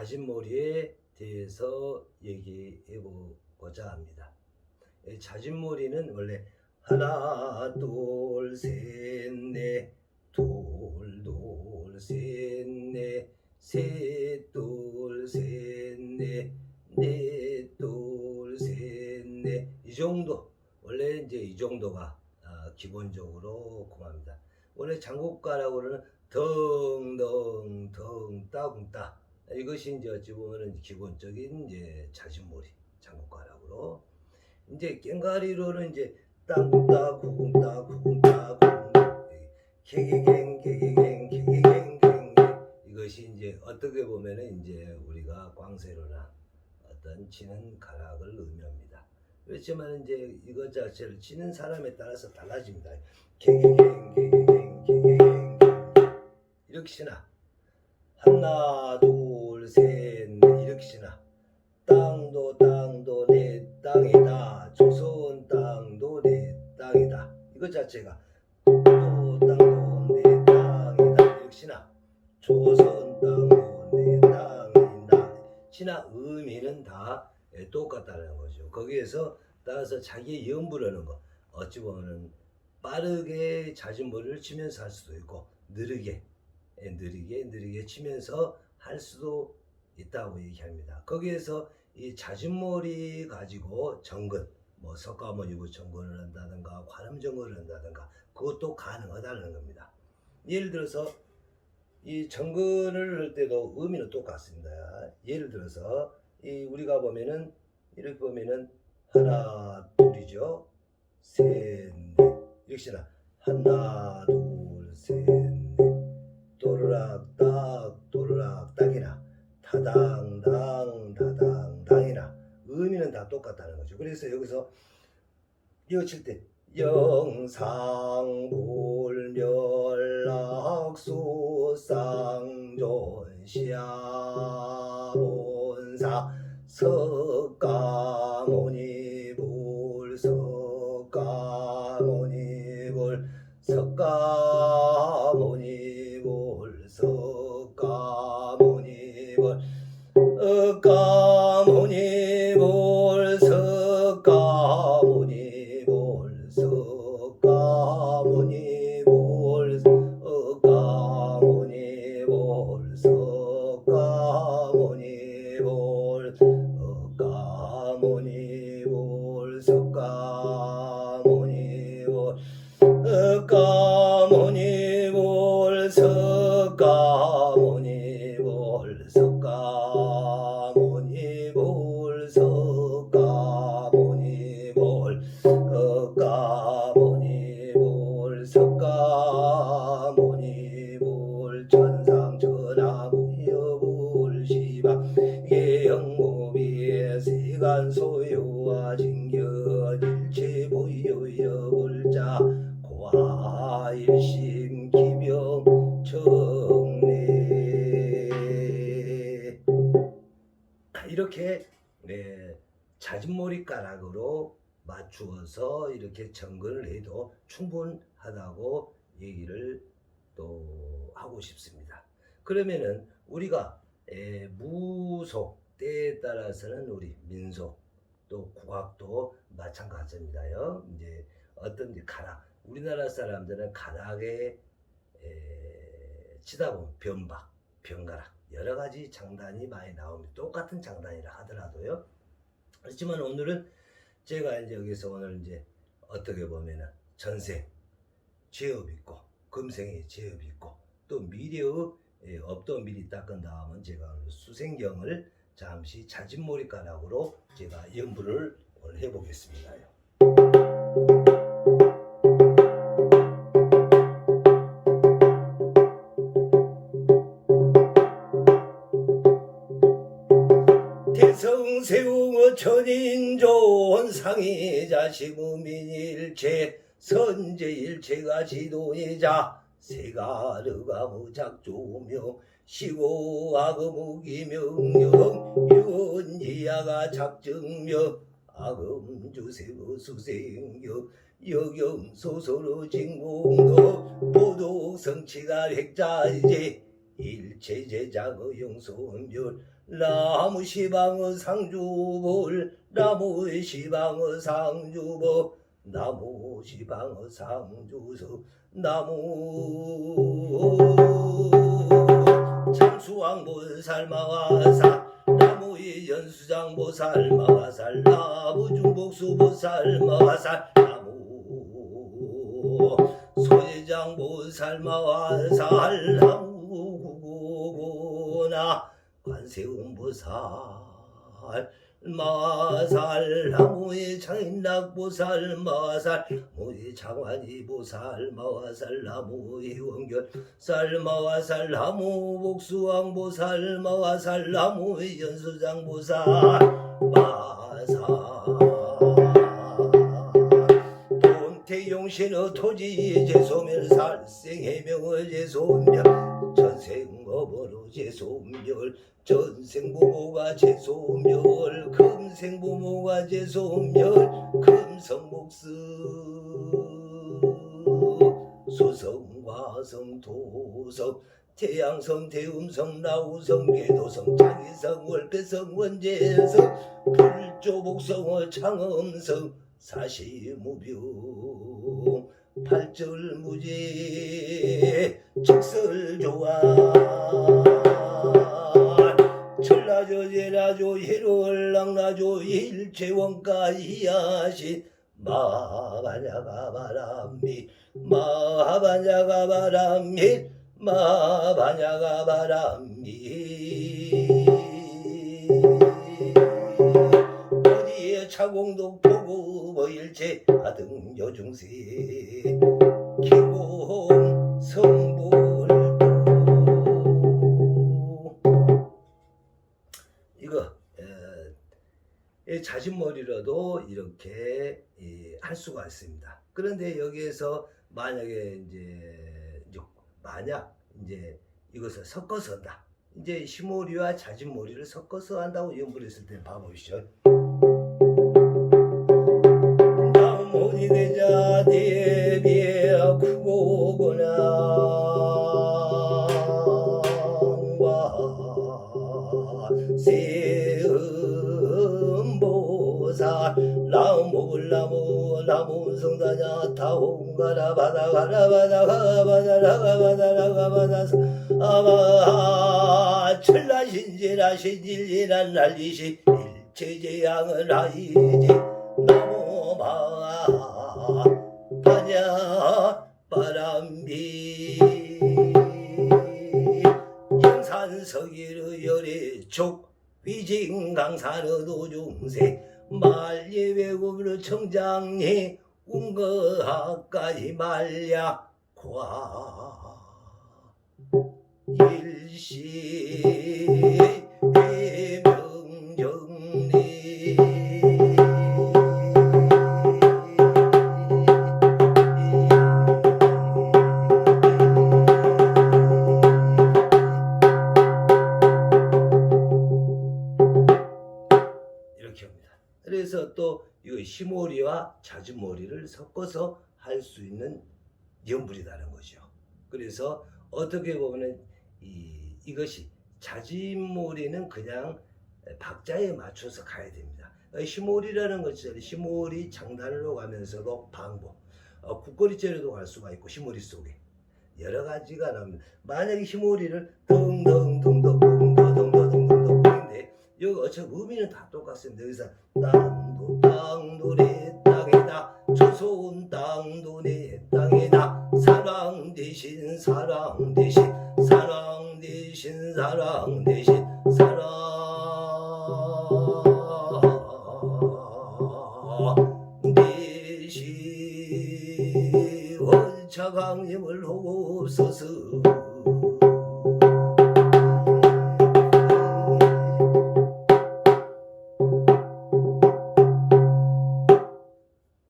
자진몰이에 대해서 얘기해 보고자 합니다. 이 자진몰이는 원래 하나 둘셋넷 둘둘셋넷 셋둘셋넷 넷둘셋넷 이 정도 원래 이제 이 정도가 아, 기본적으로 공합니다. 원래 장곡가라고 그러는 덩덩덩 따궁따 이것이 이제 어찌 보면은 기본적인 이제 자진몰이 장곡가락으로 이제 깽가리로는 이제 땅따 구궁따 구궁따 구궁 개개갱 개개갱 개개갱 갱 이것이 이제 어떻게 보면은 이제 우리가 광세로나 어떤 치는 가락을 의미합니다. 그렇지만 이제 이것 자체를 치는 사람에 따라서 달라집니다. 개개갱 개개갱 개개갱 이렇게 치나 하나 둘셋넷 이렇게 치나. 땅도 땅도 내 땅이다. 조선 땅도 내 땅이다. 이것 자체가 또 땅도 내 땅이다. 역시나. 조선 땅도 내 땅이다. 시나 의미는 다 예, 똑같다는 거죠. 거기에서 따라서 자기의 염부라는 거. 어찌 보면은 빠르게 자진머리를 치면서 할 수도 있고 느리게 예, 느리게 느리게 치면서 할 수도 있다고 얘기합니다. 거기에서 이 자진몰이 가지고 정근, 뭐 석가모니부 정근을 한다든가 관음 정근을 한다든가 그것도 가능하다는 겁니다. 예를 들어서 이 정근을 할 때도 의미는 똑같습니다. 예를 들어서 이 우리가 보면은 이렇게 보면은 하나 둘이죠, 셋, 넷 역시나 하나 둘 셋 똑같다는 거죠. 그래서 여기서 이어 칠 때 영상불멸락수쌍존시아본사 석가모니불 석가모니불 석가 もにを浮か 이렇게 네, 자진몰이 가락으로 맞추어서 이렇게 정근을 해도 충분하다고 얘기를 또 하고 싶습니다. 그러면은 우리가 에, 무속 때에 따라서는 우리 민속 또 국악도 마찬가지입니다요. 이제 어떤 가락 우리나라 사람들은 가락에 에, 치다 보면 변박, 변가락 여러 가지 장단이 많이 나옵니다. 똑같은 장단이라 하더라도요. 그렇지만 오늘은 제가 이제 여기서 오늘 이제 어떻게 보면은 전생 죄업 있고 금생에 죄업 있고 또 미래의 예, 업도 미리 닦은 다음은 제가 수생경을 잠시 자진몰이 가락으로 제가 연부를 오늘 해보겠습니다요. 천인조원 상이자 시무민일체 선제일체가 지도이자 세가르가 무작조며 시고아금우기명령 윤지야가 작정며 아금주세고 수생겨 여경소소로 진공도 도둑성치가 핵자이제 일 체제장의 용소별 나무 시방의 상주볼 나무 시방의 상주보 나무 시방의 상주서 나무. 장수왕 보살 마와사 나무의 연수장 보살 마와살 나무 중복수 보살 마와살 나무 소회장 보살 마와살 나무 구구구나 관세음 보살 마살 나무의 장인락 보살 마살 무의 장환이 보살 마살 나무의 원결 살마와살 나무 복수왕 보살 마와살 나무의 연수장 보살 마살 돈태용신의 토지 제소멸 살생 해명의 제소멸 전생어버로 제소멸 전생부모가 제소멸 금생부모가 제소멸 금성목스 수성 화성 도성 태양성 대음성 나우성 궤도성 장희성 월패성 원재성 불조복성어 창음성 사시무병 팔절무제 직설조화 천라조 제라조 희로을랑라조 일체원가 이하신 마바냐가 바람미 마바냐가 바람미 마바냐가 바람미 차공도 보고 뭐일체 아등 여중세 기공 성불도 이거 에, 이 자진머리로도 이렇게 이, 할 수가 있습니다. 그런데 여기에서 만약에 이제, 만약 이제 이것을 섞어서 한다. 이제 시모리와 자진머리를 섞어서 한다고 연구를 했을 때 봐보시죠. 대비에 크고구나 세음보살 나무불 나무 나무 성다냐 타홍가라 바다가라 바다가 바다라가 바다라가 바다사 아마 천라신지라 신질지란 난리시 일체제양을 하이지 나무마 바냐 바람비. 영산서기르 열애촉 위징강산의 도중세. 말예외국으로 청장리 운거하까지 말야 과 일시 시모리와 자주머리를 섞어서 할 수 있는 연불이라는 거죠. 그래서 어떻게 보면 이 이것이 자진몰이는 그냥 박자에 맞춰서 가야 됩니다. 시몰이라는 것이 시몰이 장단으로 가면서도 방법, 어, 국거리째로도 갈 수가 있고 시몰이 속에 여러 가지가 나옵니다. 만약에 시몰이를 덩덩덩덩 의미는 다 똑같습니다. 여기서 땅도 땅도내 땅이다. 저소운 땅도 내 땅이다. 사랑 대신 사랑 대신 사랑 대신 사랑 대신 사랑 대신. 원차강림을 하고 없어서